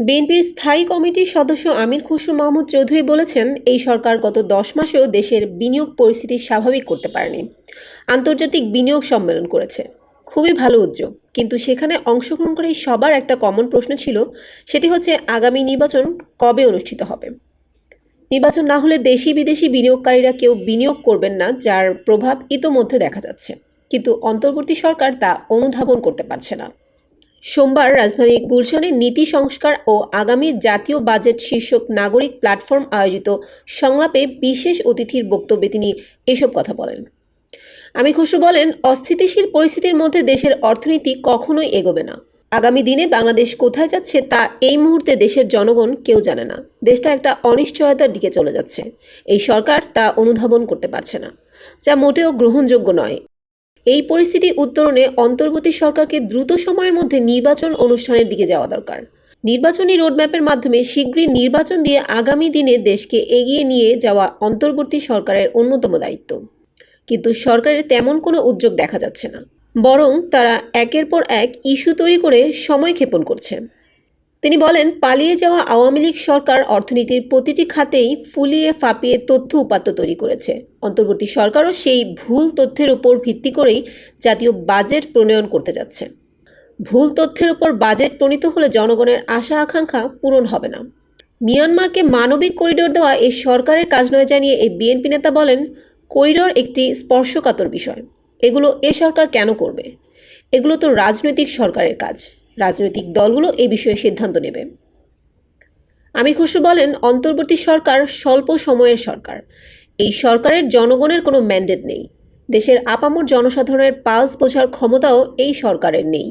বিএনপির স্থায়ী কমিটির সদস্য আমির খসরু মাহমুদ চৌধুরী বলেছেন, এই সরকার গত দশ মাসেও দেশের বিনিয়োগ পরিস্থিতি স্বাভাবিক করতে পারেনি। আন্তর্জাতিক বিনিয়োগ সম্মেলন করেছে। খুবই ভালো উদ্যোগ। কিন্তু সেখানে অংশগ্রহণকারী সবার একটা কমন প্রশ্ন ছিল, সেটি হচ্ছে আগামী নির্বাচন কবে অনুষ্ঠিত হবে? নির্বাচন না হলে দেশি বিদেশি বিনিয়োগকারীরা কেউ বিনিয়োগ করবেন না, যার প্রভাব ইতোমধ্যে দেখা যাচ্ছে। কিন্তু অন্তর্বর্তী সরকার তা অনুধাবন করতে পারছে না। সোমবার রাজধানীর গুলশানের নীতি সংস্কার ও আগামীর জাতীয় বাজেট শীর্ষক নাগরিক প্ল্যাটফর্ম আয়োজিত সংলাপে বিশেষ অতিথির বক্তব্যে তিনি এসব কথা বলেন। আমির খসরু বলেন, অস্থিতিশীল পরিস্থিতির মধ্যে দেশের অর্থনীতি কখনোই এগোবে না। আগামী দিনে বাংলাদেশ কোথায় যাচ্ছে তা এই মুহূর্তে দেশের জনগণ কেউ জানে না। দেশটা একটা অনিশ্চয়তার দিকে চলে যাচ্ছে। এই সরকার তা অনুধাবন করতে পারছে না, যা মোটেও গ্রহণযোগ্য নয়। এই পরিস্থিতি উত্তরণে অন্তর্বর্তী সরকারকে দ্রুত সময়ের মধ্যে নির্বাচন অনুষ্ঠানের দিকে যাওয়া দরকার। নির্বাচনী রোডম্যাপের মাধ্যমে শীঘ্রই নির্বাচন দিয়ে আগামী দিনে দেশকে এগিয়ে নিয়ে যাওয়া অন্তর্বর্তী সরকারের অন্যতম দায়িত্ব। কিন্তু সরকারের তেমন কোনো উদ্যোগ দেখা যাচ্ছে না। বরং তারা একের পর এক ইস্যু তৈরি করে সময় ক্ষেপণ করছে। তিনি বলেন, পালিয়ে যাওয়া আওয়ামী লীগ সরকার অর্থনীতির প্রতিটি খাতেই ফুলিয়ে ফাঁপিয়ে তথ্য উপাত্ত তৈরি করেছে। অন্তর্বর্তী সরকারও সেই ভুল তথ্যের উপর ভিত্তি করেই জাতীয় বাজেট প্রণয়ন করতে যাচ্ছে। ভুল তথ্যের উপর বাজেট প্রণীত হলে জনগণের আশা আকাঙ্ক্ষা পূরণ হবে না। মিয়ানমারকে মানবিক করিডোর দেওয়া এই সরকারের কাজ নয় জানিয়ে এই বিএনপি নেতা বলেন, করিডোর একটি স্পর্শকাতর বিষয়। এগুলো এ সরকার কেন করবে? এগুলো তো রাজনৈতিক সরকারের কাজ। রাজনৈতিক দলগুলো এ বিষয়ে সিদ্ধান্ত নেবে। আমির খসরু বলেন, অন্তর্বর্তী সরকার স্বল্প সময়ের সরকার। এই সরকারের জনগণের কোনো ম্যান্ডেট নেই। দেশের আপামর জনসাধারণের পালস বোঝার ক্ষমতাও এই সরকারের নেই।